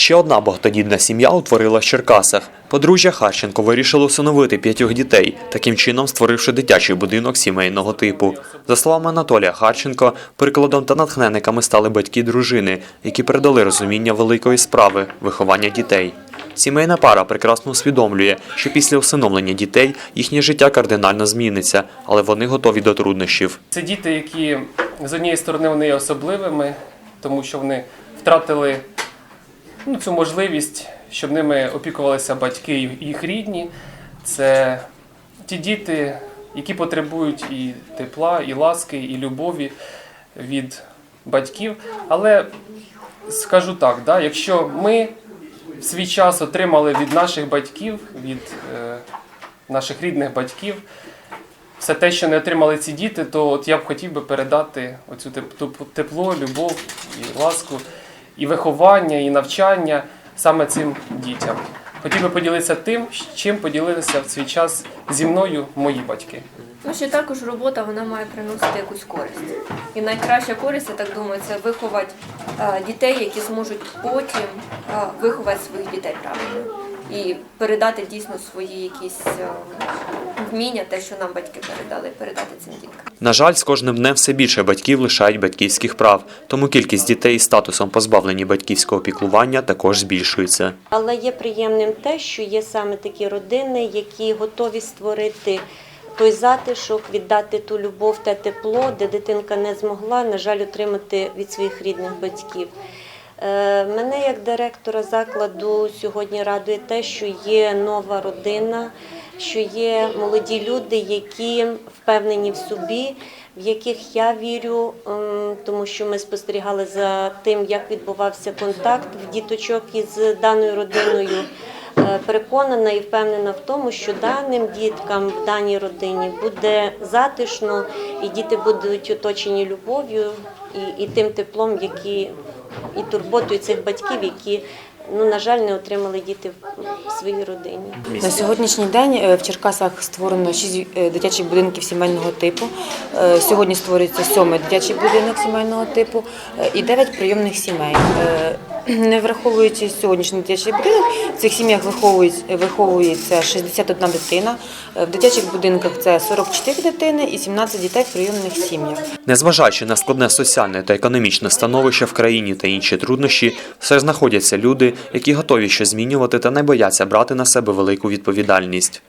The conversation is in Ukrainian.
Ще одна багатодітна сім'я утворила в Черкасах. Подружжя Харченко вирішило усиновити п'ятьох дітей, таким чином створивши дитячий будинок сімейного типу. За словами Анатолія Харченко, прикладом та натхненниками стали батьки дружини, які передали розуміння великої справи виховання дітей. Сімейна пара прекрасно усвідомлює, що після усиновлення дітей їхнє життя кардинально зміниться, але вони готові до труднощів. Це діти, які з однієї сторони вони особливими, тому що вони втратили ну, цю можливість, щоб ними опікувалися батьки і їх рідні. Це ті діти, які потребують і тепла, і ласки, і любові від батьків. Але скажу так, да, якщо ми в свій час отримали від наших батьків, від е, наших рідних батьків, все те, що не отримали ці діти, то от я б хотів би передати оцю теп- тепло, любов і ласку, і виховання, і навчання саме цим дітям. Хотів би поділитися тим, чим поділилися в свій час зі мною мої батьки. Ну, ще також робота вона має приносити якусь користь. І найкраща користь, я так думаю, це виховати е, дітей, які зможуть потім е, виховати своїх дітей правильно. І передати дійсно свої якісь е, вміння, те, що нам батьки передали, передати цим діткам. На жаль, з кожним днем все більше батьків лишають батьківських прав, тому кількість дітей із статусом позбавлені батьківського піклування також збільшується. Але є приємним те, що є саме такі родини, які готові створити той затишок, віддати ту любов, те тепло, де дитинка не змогла, на жаль, отримати від своїх рідних батьків. Е, Мене як директора закладу сьогодні радує те, що є нова родина, що є молоді люди, які впевнені в собі, в яких я вірю, тому що ми спостерігали за тим, як відбувався контакт в діточок із даною родиною. Е, Переконана і впевнена в тому, що даним діткам в даній родині буде затишно, і діти будуть оточені любов'ю і, і тим теплом, які і турботою цих батьків, які ну на жаль не отримали діти в- своїй родині. На сьогоднішній день е, в Черкасах створено 6 дитячих будинків сімейного типу. Е, Сьогодні створюється сьомий дитячий будинок сімейного типу е, і 9 прийомних сімей. Не враховуючи сьогоднішній дитячий будинок, в цих сім'ях виховується 61 дитина. В дитячих будинках це 44 дитини і 17 дітей в прийомних сім'ях. Незважаючи на складне соціальне та економічне становище в країні та інші труднощі, все знаходяться люди, які готові щось змінювати та не бояться брати на себе велику відповідальність.